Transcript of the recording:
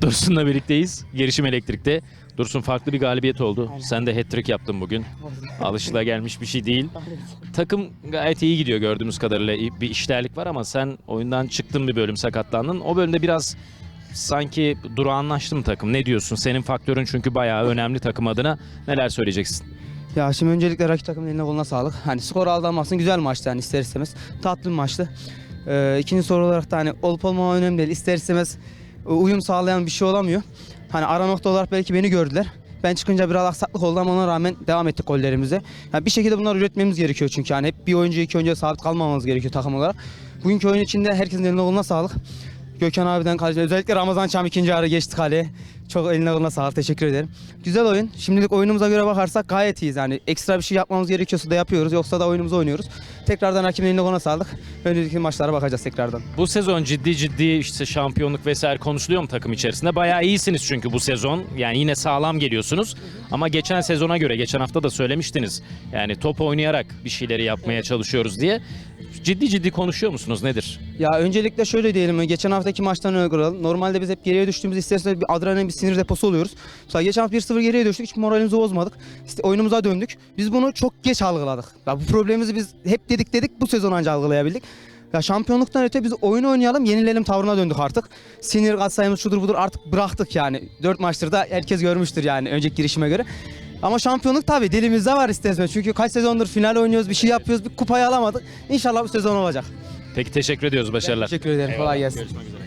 Dursun'la birlikteyiz. Girişim Elektrik'te. Dursun farklı bir galibiyet oldu. Sen de hat-trick yaptın bugün. Alışılagelmiş bir şey değil. Takım gayet iyi gidiyor gördüğümüz kadarıyla. Bir işlerlik var ama sen oyundan çıktın bir bölüm sakatlandın. O bölümde biraz sanki durağanlaştı mı takım? Ne diyorsun? Senin faktörün çünkü bayağı önemli takım adına. Neler söyleyeceksin? Ya şimdi öncelikle rakip takımın eline koluna sağlık. Hani skor aldanmasın güzel maçtı yani ister istemez. Tatlı bir maçtı. Ee, ikinci soru olarak da hani olup olmama önemli değil. İster istemez uyum sağlayan bir şey olamıyor. Hani ara nokta olarak belki beni gördüler. Ben çıkınca biraz aksaklık oldu ama ona rağmen devam ettik gollerimize. Yani bir şekilde bunları üretmemiz gerekiyor çünkü hani hep bir oyuncu iki oyuncuya sabit kalmamamız gerekiyor takım olarak. Bugünkü oyun içinde herkesin eline koluna sağlık. Gökhan abiden kaleci özellikle Ramazan Çam ikinci ara geçti kaleye. Çok eline koluna sağlık teşekkür ederim. Güzel oyun. Şimdilik oyunumuza göre bakarsak gayet iyiyiz. Yani ekstra bir şey yapmamız gerekiyorsa da yapıyoruz. Yoksa da oyunumuzu oynuyoruz. Tekrardan rakibin eline koluna sağlık. Önümüzdeki maçlara bakacağız tekrardan. Bu sezon ciddi ciddi işte şampiyonluk vesaire konuşuluyor mu takım içerisinde? Bayağı iyisiniz çünkü bu sezon. Yani yine sağlam geliyorsunuz. Ama geçen sezona göre, geçen hafta da söylemiştiniz. Yani top oynayarak bir şeyleri yapmaya çalışıyoruz diye. Ciddi ciddi konuşuyor musunuz? Nedir? Ya öncelikle şöyle diyelim. Geçen haftaki maçtan örnek alalım. Normalde biz hep geriye düştüğümüz isterseniz bir adrenalin bir sinir deposu oluyoruz. Mesela geçen hafta 1-0 geriye düştük. Hiç moralimizi bozmadık. İşte oyunumuza döndük. Biz bunu çok geç algıladık. Ya bu problemimizi biz hep dedik dedik bu sezon anca algılayabildik. Ya şampiyonluktan öte biz oyun oynayalım, yenilelim tavrına döndük artık. Sinir katsayımız şudur budur artık bıraktık yani. 4 maçtır da herkes görmüştür yani önceki girişime göre. Ama şampiyonluk tabii dilimizde var isterseniz. Çünkü kaç sezondur final oynuyoruz, bir şey yapıyoruz, bir kupayı alamadık. İnşallah bu sezon olacak. Peki teşekkür ediyoruz. Başarılar. Teşekkür ederim. Kolay gelsin. Görüşmek üzere.